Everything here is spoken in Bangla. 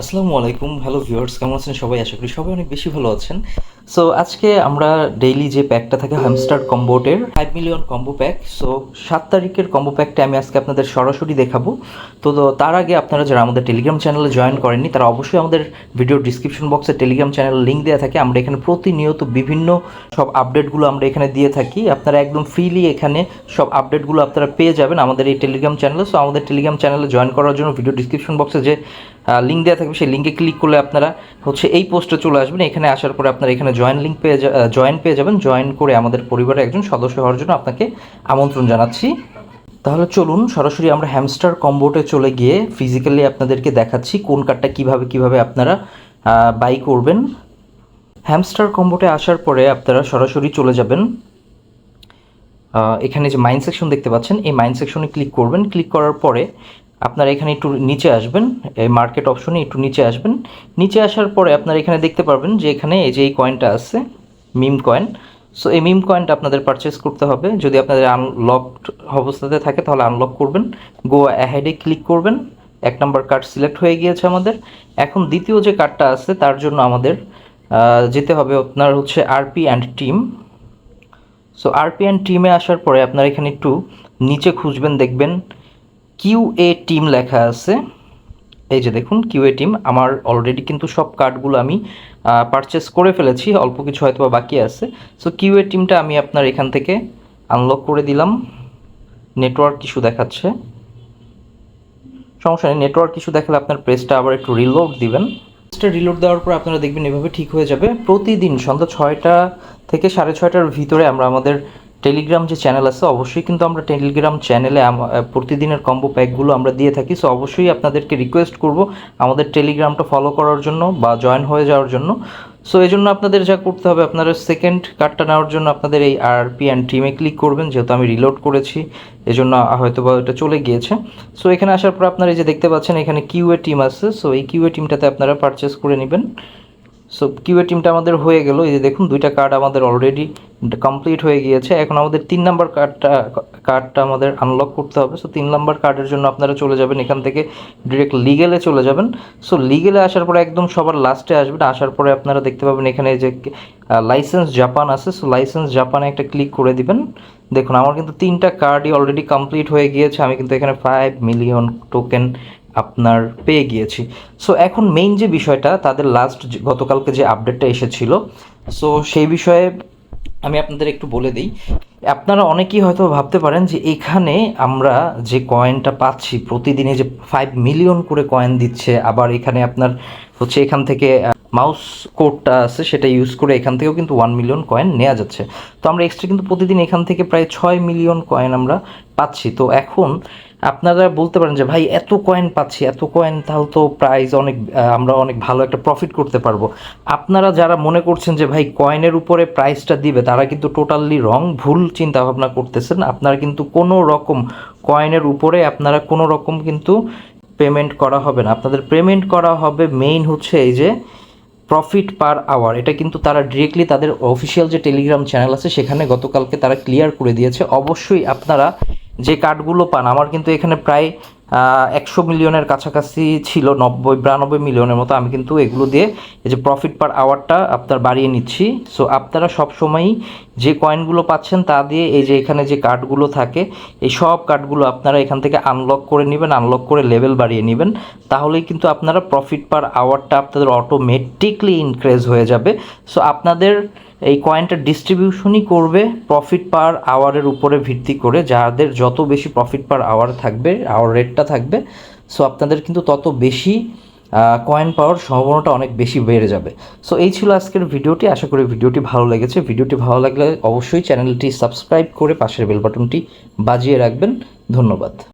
আসসালামু আলাইকুম হ্যালো ভিউয়ার্স কেমন আছেন সবাই? আশা করি সবাই অনেক বেশি ভালো আছেন। সো আজকে আমরা ডেইলি যে প্যাকটা থাকে hamster কম্বোটের five million combo pack so সাত তারিখের কম্বো প্যাকটা আমি আজকে আপনাদের সরাসরি দেখাবো। তো তো তার আগে আপনারা যারা আমাদের টেলিগ্রাম চ্যানেলে জয়েন করেননি, তারা অবশ্যই আমাদের ভিডিও ডিসক্রিপশন বক্সে টেলিগ্রাম চ্যানেল লিঙ্ক দেওয়া থাকে। আমরা এখানে প্রতিনিয়ত বিভিন্ন সব আপডেটগুলো আমরা এখানে দিয়ে থাকি। আপনারা একদম ফ্রিলি এখানে সব আপডেটগুলো আপনারা পেয়ে যাবেন আমাদের এই টেলিগ্রাম চ্যানেলে সো আমাদের টেলিগ্রাম চ্যানেলে জয়েন করার জন্য ভিডিও ডিসক্রিপশন বক্সে যে লিঙ্ক দেওয়া থাকবে সেই লিঙ্কে ক্লিক করলে আপনারা হচ্ছে এই পোস্টে চলে আসবেন। এখানে আসার পরে আপনারা এখানে জয়েন লিঙ্ক পেয়ে জয়েন পেয়ে যাবেন। জয়েন করে আমাদের পরিবারের একজন সদস্য হওয়ার জন্য আপনাকে আমন্ত্রণ জানাচ্ছি। তাহলে চলুন, সরাসরি আমরা হ্যামস্টার কম্বোটে চলে গিয়ে ফিজিক্যালি আপনাদেরকে দেখাচ্ছি কোন কার্ডটা কীভাবে কীভাবে আপনারা বাই করবেন। হ্যামস্টার কম্বোটে আসার পরে আপনারা সরাসরি চলে যাবেন। এখানে যে মাইন্ড সেকশন দেখতে পাচ্ছেন, এই মাইন্ড সেকশনে ক্লিক করবেন। ক্লিক করার পরে আপনারা এখানে একটু নিচে আসবেন, এই মার্কেট অপশনে একটু নিচে আসবেন। নিচে আসার পরে আপনারা এখানে দেখতে পারবেন যে এখানে এই যে এই কয়েনটা আছে মিম কয়েন সো এই মিম কয়েনটা আপনাদের পারচেস করতে হবে। যদি আপনাদের আনলকড অবস্থাতে থাকে তাহলে আনলক করবেন। গো অ্যাহেডে ক্লিক করবেন। এক নম্বর কার্ড সিলেক্ট হয়ে গিয়েছে আমাদের। এখন দ্বিতীয় যে কার্ডটা আছে, তার জন্য আমাদের যেতে হবে আপনার হচ্ছে RP and team so RP and টিমে আসার পরে আপনারা এখানে একটু নিচে খুঁজবেন, দেখবেন। কিউ এ টিম লেখা আছে। এই যে দেখুন কিউ এ টিম আমার অলরেডি কিন্তু সব কার্ডগুলো আমি পারচেস করে ফেলেছি, অল্প কিছু হয়তো বাকি আছে। সো কিউ এ টিমটা আমি আপনার এখান থেকে আনলক করে দিলাম। নেটওয়ার্ক ইস্যু দেখাচ্ছে। সমস্যা নেই নেটওয়ার্ক ইস্যু দেখালে আপনার প্রেসটা আবার একটু রিলোড দিবেন। প্রেসটা রিলোড দেওয়ার পর আপনারা দেখবেন এভাবে ঠিক হয়ে যাবে। প্রতিদিন সন্ধ্যা ছয়টা থেকে সাড়ে ছয়টার ভিতরে আমরা আমাদের টেলিগ্রাম যে চ্যানেল আছে, অবশ্যই কিন্তু আমরা টেলিগ্রাম চ্যানেলে প্রতিদিনের কম্বো প্যাকগুলো আমরা দিয়ে থাকি। সো অবশ্যই আপনাদেরকে রিকোয়েস্ট করব আমাদের টেলিগ্রামটা ফলো করার জন্য বা জয়েন হয়ে যাওয়ার জন্য। সো এই জন্য আপনাদের যা করতে হবে, আপনারা সেকেন্ড কার্ডটা নেওয়ার জন্য আপনাদের এই আরপি অ্যান্ড টিমে ক্লিক করবেন, যেহেতু আমি রিলোড করেছি, এজন্য হয়তো বা এটা চলে গিয়েছে। সো এখানে আসার পর আপনারা এই যে দেখতে পাচ্ছেন, এখানে কিউএ টিম আছে। সো এই কিউএ টিমটাতে আপনারা পারচেস করে নেবেন। সো কিউএ টিমটা আমাদের হয়ে গেল। এই যে দেখুন, দুইটা কার্ড আমাদের অলরেডি কমপ্লিট হয়ে গিয়েছে। এখন আমাদের তিন নাম্বার কার্ডটা কার্ডটা আমাদের আনলক করতে হবে। সো তিন নাম্বার কার্ডের জন্য আপনারা চলে যাবেন এখান থেকে ডিরেক্ট লিগেলে চলে যাবেন। সো লিগেলে আসার পরে একদম সবার লাস্টে আসবেন। আসার পরে আপনারা দেখতে পাবেন এখানে যে লাইসেন্স জাপান আছে। সো লাইসেন্স জাপানে একটা ক্লিক করে দিবেন। দেখুন, আমার কিন্তু তিনটা কার্ডই অলরেডি কমপ্লিট হয়ে গিয়েছে। আমি কিন্তু এখানে ফাইভ মিলিয়ন টোকেন আপনার পেয়ে গিয়েছি। সো এখন মেইন যে বিষয়টা, তাদের লাস্ট গতকালকে যে আপডেটটা এসেছিল সো সেই বিষয়ে আমি আপনাদের একটু বলে দিই। আপনারা অনেকেই হয়তো ভাবতে পারেন যে এখানে আমরা যে কয়েনটা পাচ্ছি, প্রতিদিনে যে ফাইভ মিলিয়ন করে কয়েন দিচ্ছে, আবার এখানে আপনার হচ্ছে এখান থেকে মাউস কোডটা আছে, সেটা ইউজ করে এখান থেকেও কিন্তু ওয়ান মিলিয়ন কয়েন নেওয়া যাচ্ছে। তো আমরা এক্সট্রা কিন্তু প্রতিদিন এখান থেকে প্রায় ছয় মিলিয়ন কয়েন আমরা পাচ্ছি। তো এখন আপনারা বলতে পারেন যে, ভাই, এত কয়েন পাচ্ছি, এত কয়েন তাহলে তো প্রাইস অনেক আমরা অনেক ভালো একটা প্রফিট করতে পারব। আপনারা যারা মনে করছেন যে, ভাই কয়েনের উপরে প্রাইসটা দিবে, তারা কিন্তু টোটালি রং ভুল চিন্তা ভাবনা করতেছেন। আপনারা কিন্তু কোনো রকম কয়েনের উপরে আপনারা কোনো রকম কিন্তু পেমেন্ট করা হবে না। আপনাদের পেমেন্ট করা হবে মেইন হচ্ছে এই যে প্রফিট পার আওয়ার এটা কিন্তু তারা ডিরেক্টলি তাদের অফিসিয়াল যে টেলিগ্রাম চ্যানেল আছে, সেখানে গতকালকে তারা ক্লিয়ার করে দিয়েছে। অবশ্যই আপনারা যে কার্ডগুলো পান আমার কিন্তু এখানে প্রায় একশো মিলিয়নের কাছাকাছি ছিল, নব্বই, বিরানব্বই মিলিয়নের মতো। আমি কিন্তু এগুলো দিয়ে এই যে প্রফিট পার আওয়ারটা আপনার বাড়িয়ে নিচ্ছি। সো আপনারা সবসময়ই যে কয়েনগুলো পাচ্ছেন তা দিয়ে এই যে এখানে যে কার্ডগুলো থাকে, এই সব কার্ডগুলো আপনারা এখান থেকে আনলক করে নেবেন আনলক করে লেভেল বাড়িয়ে নেবেন। তাহলেই কিন্তু আপনারা প্রফিট পার আওয়ারটা আপনাদের অটোমেটিকলি ইনক্রিজ হয়ে যাবে। সো আপনাদের এই কয়েনটা ডিস্ট্রিবিউশনই করবে প্রফিট পার আওয়ারের উপরে ভিত্তি করে। যাদের যত বেশি প্রফিট পার আওয়ার থাকবে আওয়ার রেটটা থাকবে। সো আপনাদের কিন্তু তত বেশি কয়েন পাওয়ার সম্ভাবনাটা অনেক বেশি বেড়ে যাবে। সো এই ছিল আজকের ভিডিওটি। আশা করি ভিডিওটি ভালো লেগেছে। ভিডিওটি ভালো লাগলে অবশ্যই চ্যানেলটি সাবস্ক্রাইব করে পাশের বেল বাটনটি বাজিয়ে রাখবেন। ধন্যবাদ।